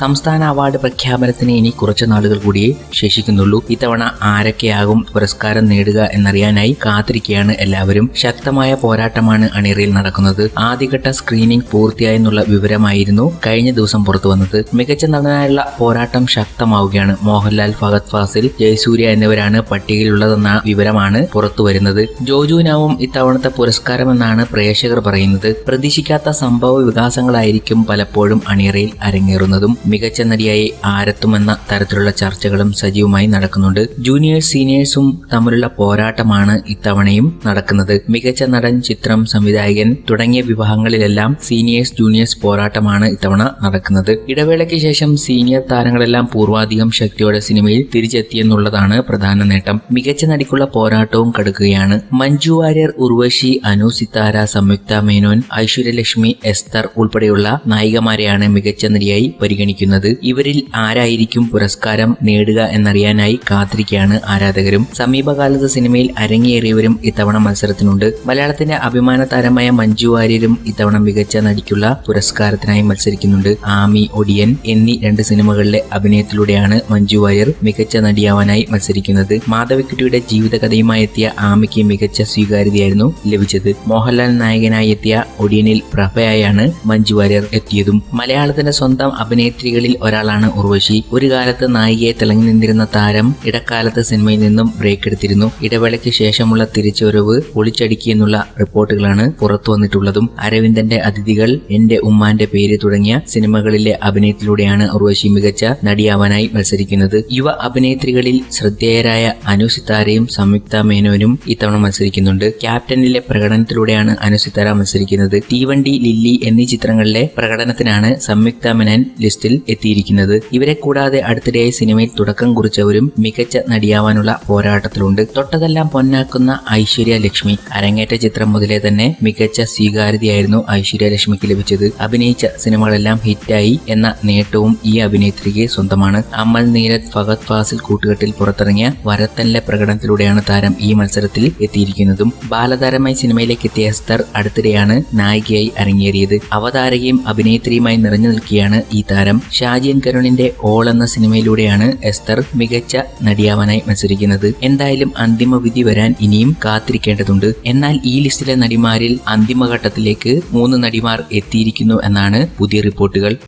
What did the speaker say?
സംസ്ഥാന അവാർഡ് പ്രഖ്യാപനത്തിന് ഇനി കുറച്ച് നാളുകൾ കൂടിയേ ശേഷിക്കുന്നുള്ളൂ. ഇത്തവണ ആരൊക്കെയാകും പുരസ്കാരം നേടുക എന്നറിയാനായി കാത്തിരിക്കുകയാണ് എല്ലാവരും. ശക്തമായ പോരാട്ടമാണ് അണിയറയിൽ നടക്കുന്നത്. ആദ്യഘട്ട സ്ക്രീനിംഗ് പൂർത്തിയായെന്നുള്ള വിവരമായിരുന്നു കഴിഞ്ഞ ദിവസം പുറത്തു വന്നത്. മികച്ച നടനായുള്ള പോരാട്ടം ശക്തമാവുകയാണ്. മോഹൻലാൽ ഫഹദ് ഫാസിൽ ജയസൂര്യ എന്നിവരാണ് പട്ടികയിലുള്ളതെന്ന വിവരമാണ് പുറത്തു വരുന്നത്. ജോജുവിനാവും ഇത്തവണത്തെ പുരസ്കാരമെന്നാണ് പ്രേക്ഷകർ പറയുന്നത്. പ്രതീക്ഷിക്കാത്ത സംഭവ വികാസങ്ങളായിരിക്കും പലപ്പോഴും അണിയറയിൽ അരങ്ങേറുന്നതും. മികച്ച നടിയായി ആരത്തുമെന്ന തരത്തിലുള്ള ചർച്ചകളും സജീവമായി നടക്കുന്നുണ്ട്. ജൂനിയേഴ്സ് സീനിയേഴ്സും തമ്മിലുള്ള പോരാട്ടമാണ് ഇത്തവണയും നടക്കുന്നത്. മികച്ച നടൻ ചിത്രം സംവിധായകൻ തുടങ്ങിയ വിഭാഗങ്ങളിലെല്ലാം സീനിയേഴ്സ് ജൂനിയേഴ്സ് പോരാട്ടമാണ് ഇത്തവണ നടക്കുന്നത്. ഇടവേളയ്ക്ക് ശേഷം സീനിയർ താരങ്ങളെല്ലാം പൂർവാധികം ശക്തിയോടെ സിനിമയിൽ തിരിച്ചെത്തിയെന്നുള്ളതാണ് പ്രധാന നേട്ടം. മികച്ച നടിക്കുള്ള പോരാട്ടവും കടുക്കുകയാണ്. മഞ്ജു വാര്യർ ഉർവശി അനു സിത്താര സംയുക്ത മേനോൻ ഐശ്വര്യലക്ഷ്മി എസ്തർ ഉൾപ്പെടെയുള്ള നായികമാരെയാണ് മികച്ച നടിയായി പരിഗണിക്കുന്നത്. ഇവരിൽ ആരായിരിക്കും പുരസ്കാരം നേടുക എന്നറിയാനായി കാത്തിരിക്കുകയാണ് ആരാധകരും. സമീപകാലത്ത് സിനിമയിൽ അരങ്ങേറിയവരും ഇത്തവണ മത്സരത്തിനുണ്ട്. മലയാളത്തിന്റെ അഭിമാന താരമായ മഞ്ജു വാര്യരും ഇത്തവണ മികച്ച നടിക്കുള്ള പുരസ്കാരത്തിനായി മത്സരിക്കുന്നുണ്ട്. ആമി ഒടിയൻ എന്നീ രണ്ട് സിനിമകളിലെ അഭിനയത്തിലൂടെയാണ് മഞ്ജു വാര്യർ മികച്ച നടിയാവാനായി മത്സരിക്കുന്നത്. മാധവിക്കുട്ടിയുടെ ജീവിതകഥയുമായി എത്തിയ ആമിക്ക് മികച്ച സ്വീകാര്യതയായിരുന്നു ലഭിച്ചത്. മോഹൻലാൽ നായകനായി എത്തിയ ഒടിയനിൽ പ്രഭയായാണ് മഞ്ജു വാര്യർ എത്തിയതും. മലയാളത്തിന്റെ സ്വന്തം അഭിനേത്രികളിൽ ഒരാളാണ് ഉർവശി. ഒരു കാലത്ത് നായികയെ തിളങ്ങി നിന്നിരുന്ന താരം ഇടക്കാലത്ത് സിനിമയിൽ നിന്നും ബ്രേക്ക് എടുത്തിരുന്നു. ഇടവേളയ്ക്ക് ശേഷമുള്ള തിരിച്ചുവരവ് ഒളിച്ചടുക്കിയെന്നുള്ള റിപ്പോർട്ടുകളാണ് പുറത്തു വന്നിട്ടുള്ളതും. അരവിന്ദന്റെ അതിഥികൾ എന്റെ ഉമ്മാന്റെ പേര് തുടങ്ങിയ സിനിമകളിലെ അഭിനയത്തിലൂടെയാണ് ഉർവശി മികച്ച നടിയാവാനായി മത്സരിക്കുന്നത്. യുവ അഭിനേത്രികളിൽ ശ്രദ്ധേയരായ അനുസിതാരയും സംയുക്ത മേനോനും ഇത്തവണ മത്സരിക്കുന്നുണ്ട്. ക്യാപ്റ്റനിലെ പ്രകടനത്തിലൂടെയാണ് അനുസിതാര മത്സരിക്കുന്നത്. തീവണ്ടി ലില്ലി എന്നീ ചിത്രങ്ങളിലെ പ്രകടനത്തിനാണ് സംയുക്ത മേനൻ ലിസ്റ്റിൽ എത്തിയിരിക്കുന്നത്. ഇവരെ കൂടാതെ അടുത്തിടെയായി സിനിമയിൽ തുടക്കം കുറിച്ചവരും മികച്ച നടിയാവാനുള്ള പോരാട്ടത്തിലുണ്ട്. തൊട്ടതെല്ലാം പൊന്നാക്കുന്ന ഐശ്വര്യ ലക്ഷ്മി. അരങ്ങേറ്റ ചിത്രം മുതലേ തന്നെ മികച്ച സ്വീകാര്യതയായിരുന്നു ഐശ്വര്യ ലക്ഷ്മിക്ക് ലഭിച്ചത്. അഭിനയിച്ച സിനിമകളെല്ലാം ഹിറ്റായി എന്ന നേട്ടവും ഈ അഭിനേത്രിക്ക് സ്വന്തമാണ്. അമൽ നീരത് ഫഹദ് ഫാസിൽ കൂട്ടുകെട്ടിൽ പുറത്തിറങ്ങിയ വരത്തനിലെ പ്രകടനത്തിലൂടെയാണ് താരം ഈ മത്സരത്തിൽ എത്തിയിരിക്കുന്നതും. ബാലതാരമായി സിനിമയിലേക്ക് എത്തിയ എസ്തർ അടുത്തിടെയാണ് നായികയായി അരങ്ങേറിയത്. അവതാരകയും അഭിനേത്രിയുമായി നിറഞ്ഞു നിൽക്കുകയാണ് ഈ താരം. ഷാജിയൻ കരുണിന്റെ ഓൾ എന്ന സിനിമയിലൂടെയാണ് എസ്തർ മികച്ച നടിയാവാനായി മത്സരിക്കുന്നത്. എന്തായാലും അന്തിമ വിധി വരാൻ ഇനിയും കാത്തിരിക്കേണ്ടതുണ്ട്. എന്നാൽ ഈ ലിസ്റ്റിലെ നടിമാരിൽ അന്തിമഘട്ടത്തിലേക്ക് മൂന്ന് നടിമാർ എത്തിയിരിക്കുന്നു എന്നാണ് പുതിയ റിപ്പോർട്ടുകൾ.